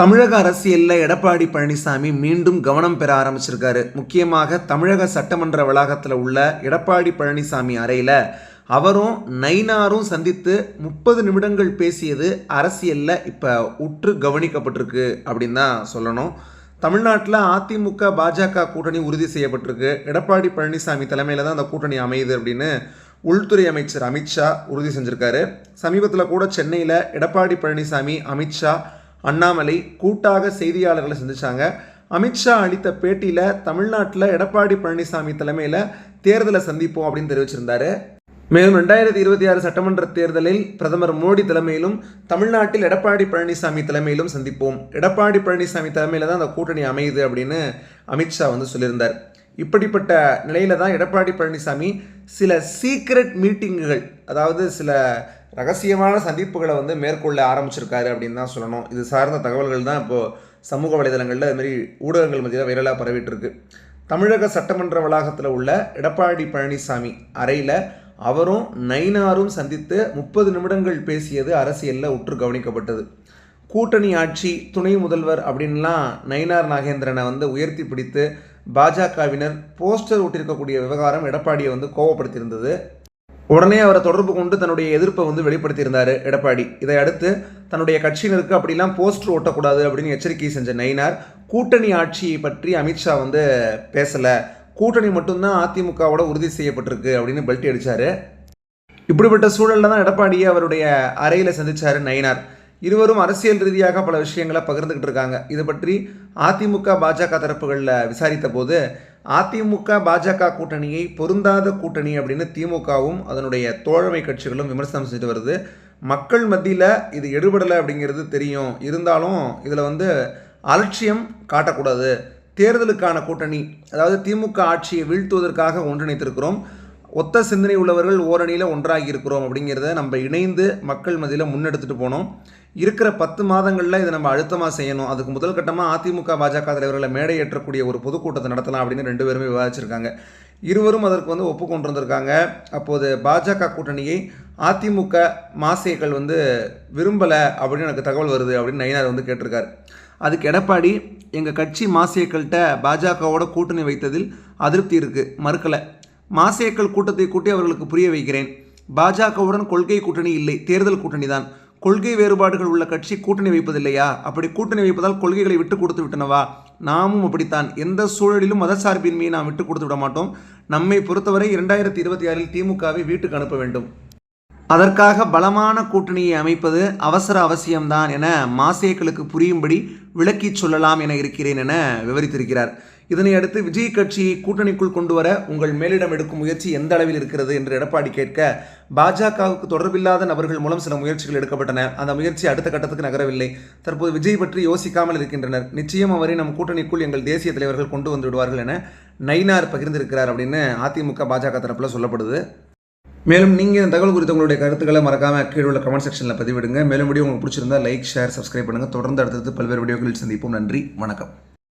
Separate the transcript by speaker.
Speaker 1: தமிழக அரசியலில் எடப்பாடி பழனிசாமி மீண்டும் கவனம் பெற ஆரம்பிச்சிருக்காரு. முக்கியமாக தமிழக சட்டமன்ற வளாகத்தில் உள்ள எடப்பாடி பழனிசாமி அறையில் அவரும் நைனாரும் சந்தித்து முப்பது நிமிடங்கள் பேசியது அரசியலில் இப்போ உற்று கவனிக்கப்பட்டிருக்கு அப்படின்னு தான் சொல்லணும். தமிழ்நாட்டில் அதிமுக பாஜக கூட்டணி உறுதி செய்யப்பட்டிருக்கு. எடப்பாடி பழனிசாமி தலைமையில் தான் அந்த கூட்டணி அமையுது அப்படின்னு உள்துறை அமைச்சர் அமித்ஷா உறுதி செஞ்சுருக்காரு. சமீபத்தில் கூட சென்னையில் எடப்பாடி பழனிசாமி அமித்ஷா அண்ணாமலை கூட்டாக செய்தியாளர்களை சந்திச்சாங்க. அமித்ஷா அளித்த பேட்டியில் தமிழ்நாட்டில் எடப்பாடி பழனிசாமி தலைமையில் தேர்தலை சந்திப்போம் அப்படின்னு தெரிவிச்சிருந்தாரு. மேலும் ரெண்டாயிரத்தி இருபத்தி ஆறு சட்டமன்ற தேர்தலில் பிரதமர் மோடி தலைமையிலும் தமிழ்நாட்டில் எடப்பாடி பழனிசாமி தலைமையிலும் சந்திப்போம். எடப்பாடி பழனிசாமி தலைமையில் தான் அந்த கூட்டணி அமையுது அப்படின்னு அமித்ஷா வந்து சொல்லியிருந்தார். இப்படிப்பட்ட நிலையில தான் எடப்பாடி பழனிசாமி சில சீக்ரெட் மீட்டிங்குகள் அதாவது சில ரகசியமான சந்திப்புகளை வந்து மேற்கொள்ள ஆரம்பிச்சிருக்காரு அப்படின்னு தான் சொல்லணும். இது சார்ந்த தகவல்கள் தான் இப்போது சமூக வலைதளங்களில் அதுமாரி ஊடகங்கள் மத்தியில் வைரலாக பரவிட்டு இருக்கு தமிழக சட்டமன்ற வளாகத்தில் உள்ள எடப்பாடி பழனிசாமி அறையில் அவரும் நைனாரும் சந்தித்து முப்பது நிமிடங்கள் பேசியது அரசியலில் உற்று கவனிக்கப்பட்டது. கூட்டணி ஆட்சி துணை முதல்வர் அப்படின்லாம் நயினார் நாகேந்திரனை வந்து உயர்த்தி பிடித்து பாஜகவினர் போஸ்டர் ஒட்டியிருக்கக்கூடிய விவகாரம் எடப்பாடியை வந்து கோவப்படுத்தியிருந்தது. உடனே அவரை தொடர்பு கொண்டு தன்னுடைய எதிர்ப்பை வந்து வெளிப்படுத்தியிருந்தார் எடப்பாடி. இதை அடுத்து தன்னுடைய கட்சியினருக்கு அப்படிலாம் போஸ்டர் ஓட்டக்கூடாது அப்படின்னு எச்சரிக்கை செஞ்ச நயினார் கூட்டணி ஆட்சியை பற்றி அமித்ஷா வந்து பேசலை. கூட்டணி மட்டும்தான் அதிமுகவோட உறுதி செய்யப்பட்டிருக்கு அப்படின்னு பெல்ட் அடித்தார் இப்படிப்பட்ட சூழலில் தான் எடப்பாடியை அவருடைய அறையில் சந்திச்சார் நயினார். இருவரும் அரசியல் ரீதியாக பல விஷயங்களை பகிர்ந்துக்கிட்டு இருக்காங்க. இது பற்றி அதிமுக பாஜக தரப்புகளில் விசாரித்த போது அதிமுக பாஜக கூட்டணியை பொருந்தாத கூட்டணி அப்படின்னு திமுகவும் அதனுடைய தோழமை கட்சிகளும் விமர்சனம் செஞ்சுட்டு வருது. மக்கள் மத்தியில் இது எடுபடலை அப்படிங்கிறது தெரியும். இருந்தாலும் இதில் வந்து அலட்சியம் காட்டக்கூடாது. தேர்தலுக்கான கூட்டணி அதாவது திமுக ஆட்சியை வீழ்த்துவதற்காக ஒன்றிணைத்திருக்கிறோம். ஒத்த சிந்தனை உள்ளவர்கள் ஓரணியில் ஒன்றாகி இருக்கிறோம் அப்படிங்கிறத நம்ம இணைந்து மக்கள் மத்தியில் முன்னெடுத்துட்டு போனோம். இருக்கிற பத்து மாதங்களில் இதை நம்ம அழுத்தமாக செய்யணும். அதுக்கு முதல் கட்டமாக அதிமுக பாஜக தலைவர்களை மேடை ஏற்றக்கூடிய ஒரு பொதுக்கூட்டத்தை நடத்தலாம் அப்படின்னு ரெண்டு பேருமே விவாதிச்சிருக்காங்க. இருவரும் அதற்கு வந்து ஒப்புக்கொண்டு வந்திருக்காங்க அப்போது பாஜக கூட்டணியை அதிமுக மாசியக்கள் வந்து விரும்பலை அப்படின்னு எனக்கு தகவல் வருது அப்படின்னு நயினார் வந்து கேட்டிருக்காரு. அதுக்கு எடப்பாடி எங்கள் கட்சி மாசியக்கள்கிட்ட பாஜகவோட கூட்டணி வைத்ததில் அதிருப்தி இருக்குது மறுக்கலை. மாசியக்கள் கூட்டத்தை கூட்டி அவர்களுக்கு புரிய வைக்கிறேன். பாஜகவுடன் கொள்கை கூட்டணி இல்லை தேர்தல் கூட்டணி தான் கொள்கை வேறுபாடுகள் உள்ள கட்சி கூட்டணி வைப்பதில்லையா? அப்படி கூட்டணி வைப்பதால் கொள்கைகளை விட்டு கொடுத்து விட்டனவா? நாமும் அப்படித்தான். எந்த சூழலிலும் மதசார்பின்மையை நாம் விட்டு கொடுத்து விட மாட்டோம். நம்மை பொறுத்தவரை இரண்டாயிரத்தி இருபத்தி ஆறில் திமுகவை வீட்டுக்கு அனுப்ப வேண்டும். அதற்காக பலமான கூட்டணியை அமைப்பது அவசர அவசியம்தான் என மாசேக்களுக்கு புரியும்படி விளக்கிச் சொல்லலாம் என இருக்கிறேன் என விவரித்திருக்கிறார். இதனை அடுத்து விஜய் கட்சியை கூட்டணிக்குள் கொண்டு வர உங்கள் மேலிடம் எடுக்கும் முயற்சி எந்த அளவில் இருக்கிறது என்று எடப்பாடி கேட்க பாஜகவுக்கு தொடர்பில்லாத நபர்கள் மூலம் சில முயற்சிகள் எடுக்கப்பட்டன. அந்த முயற்சி அடுத்த கட்டத்துக்கு நகரவில்லை. தற்போது விஜய் பற்றி யோசிக்காமல் இருக்கின்றனர். நிச்சயம் அவரை நம் கூட்டணிக்குள் எங்கள் தேசிய தலைவர்கள் கொண்டு வந்து விடுவார்கள் என நைனார் பகிர்ந்திருக்கிறார் அப்படின்னு அதிமுக பாஜக தரப்பில் சொல்லப்படுது. மேலும் நீங்கள் இந்த தகவல் குறித்த உங்களுடைய கருத்துக்களை மறக்காம கீழே உள்ள கமெண்ட் செக்ஷனில் பதிவிடுங்க. மேலும் வீடியோ உங்களுக்கு பிடிச்சிருந்தா லைக் ஷேர் சப்ஸ்கிரைப் பண்ணுங்கள் தொடர்ந்து அடுத்தது பல்வேறு வீடியோக்களில் சந்திப்போம். நன்றி. வணக்கம்.